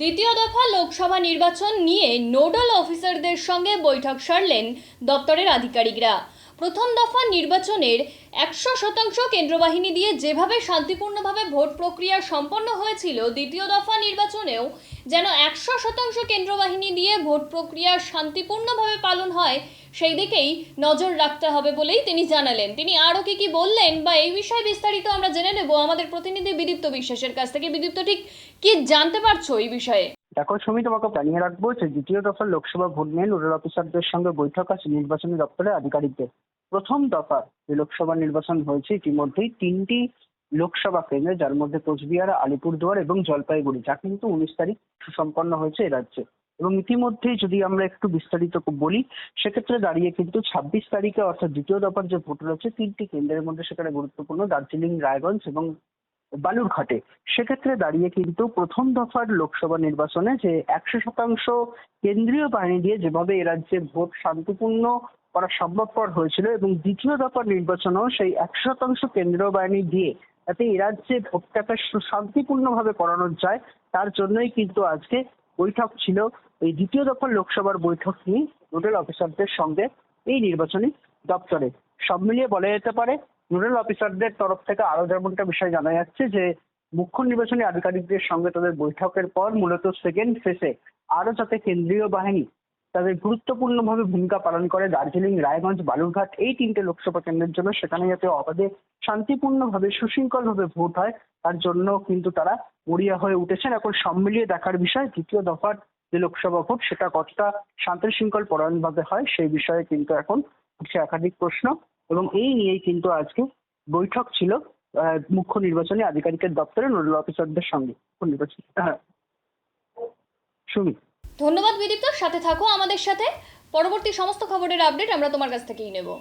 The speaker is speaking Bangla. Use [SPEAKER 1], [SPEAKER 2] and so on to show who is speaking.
[SPEAKER 1] দ্বিতীয় দফা লোকসভা নির্বাচন নিয়ে নোডাল অফিসারদের সঙ্গে বৈঠক সারলেন দপ্তরের আধিকারিকরা। প্রথম দফা নির্বাচনের একশো শতাংশ কেন্দ্রবাহিনী দিয়ে যেভাবে শান্তিপূর্ণভাবে ভোট প্রক্রিয়া সম্পন্ন হয়েছিল, দ্বিতীয় দফা নির্বাচনেও যেন একশো শতাংশ কেন্দ্রবাহিনী দিয়ে ভোট প্রক্রিয়া শান্তিপূর্ণভাবে পালন হয় সেই দিকেই নজর রাখতে হবে বলেই তিনি জানালেন। তিনি আরও কি কি বললেন বা এই বিষয়ে বিস্তারিত আমরা জেনে নেব আমাদের প্রতিনিধি বিদীপ্ত বিশ্বাসের কাছ থেকে। বিদীপ্ত, ঠিক কি জানতে পারছ এই বিষয়ে?
[SPEAKER 2] দেখো, সুমি, তোমাকে জানিয়ে রাখব যে দ্বিতীয় দফার লোকসভা ভোট নিয়ে নোডাল অফিসারদের সঙ্গে বৈঠক আছে নির্বাচনী দপ্তরের আধিকারিকদের। প্রথম দফা যে লোকসভা নির্বাচন হয়েছে, ইতিমধ্যেই তিনটি লোকসভা কেন্দ্রে, যার মধ্যে কোচবিহার, আলিপুরদুয়ার এবং জলপাইগুড়ি, যা কিন্তু উনিশ তারিখ সুসম্পন্ন হয়েছে এ রাজ্যে। এবং ইতিমধ্যেই যদি আমরা একটু বিস্তারিত বলি, সেক্ষেত্রে দাঁড়িয়ে কিন্তু ছাব্বিশ তারিখে অর্থাৎ দ্বিতীয় দফার যে ভোট রয়েছে, তিনটি কেন্দ্রের মধ্যে সেখানে গুরুত্বপূর্ণ দার্জিলিং, রায়গঞ্জ এবং বালুরঘাটে। সেক্ষেত্রে দাঁড়িয়ে কিন্তু প্রথম দফার লোকসভা নির্বাচনে যে একশো শতাংশ কেন্দ্রীয় বাহিনী দিয়ে যেভাবে এ রাজ্যে ভোট শান্তিপূর্ণ করা সম্ভবপর হয়েছিল এবং দ্বিতীয় দফার নির্বাচনেও সেই একশো শতাংশ কেন্দ্রীয় বাহিনী দিয়ে যাতে এ রাজ্যে ভোটটাকে শান্তিপূর্ণভাবে করানো যায়, তার জন্যই কিন্তু আজকে বৈঠক ছিল। এই দ্বিতীয় দফার লোকসভার বৈঠক নিয়ে নোডাল অফিসারদের সঙ্গে এই নির্বাচনী দপ্তরে। সব মিলিয়ে বলা যেতে পারে, নোডাল অফিসারদের তরফ থেকে আরও যেমনটা বিষয় জানা যাচ্ছে যে, মুখ্য নির্বাচনী আধিকারিকদের সঙ্গে তাদের বৈঠকের পর মূলত সেকেন্ড ফেসে আরও যাতে কেন্দ্রীয় বাহিনী তাদের গুরুত্বপূর্ণভাবে ভূমিকা পালন করে দার্জিলিং, রায়গঞ্জ, বালুরঘাট এই তিনটে লোকসভা কেন্দ্রের জন্য। সেখানে যাতে অবাধে শান্তিপূর্ণভাবে, সুশৃঙ্খলভাবে ভোট হয়, তার জন্য কিন্তু তারা মরিয়া হয়ে উঠেছেন। এখন সব মিলিয়ে দেখার বিষয়, দ্বিতীয় দফার যে লোকসভা ভোট, সেটা কতটা শান্তি শৃঙ্খল পরায়ণভাবে হয়, সেই বিষয়ে কিন্তু এখন উঠছে একাধিক প্রশ্ন। এবং এই নিয়েই কিন্তু আজকে বৈঠক ছিল মুখ্য নির্বাচনী আধিকারিকের দপ্তরে নোডাল অফিসারদের সঙ্গে। নির্বাচনী হ্যাঁ। সুমি
[SPEAKER 1] ধন্যবাদ বিদীপ্ত, সাথে থাকো আমাদের সাথে। পরবর্তী সমস্ত খবরের আপডেট আমরা তোমার কাছ থেকেই নেব।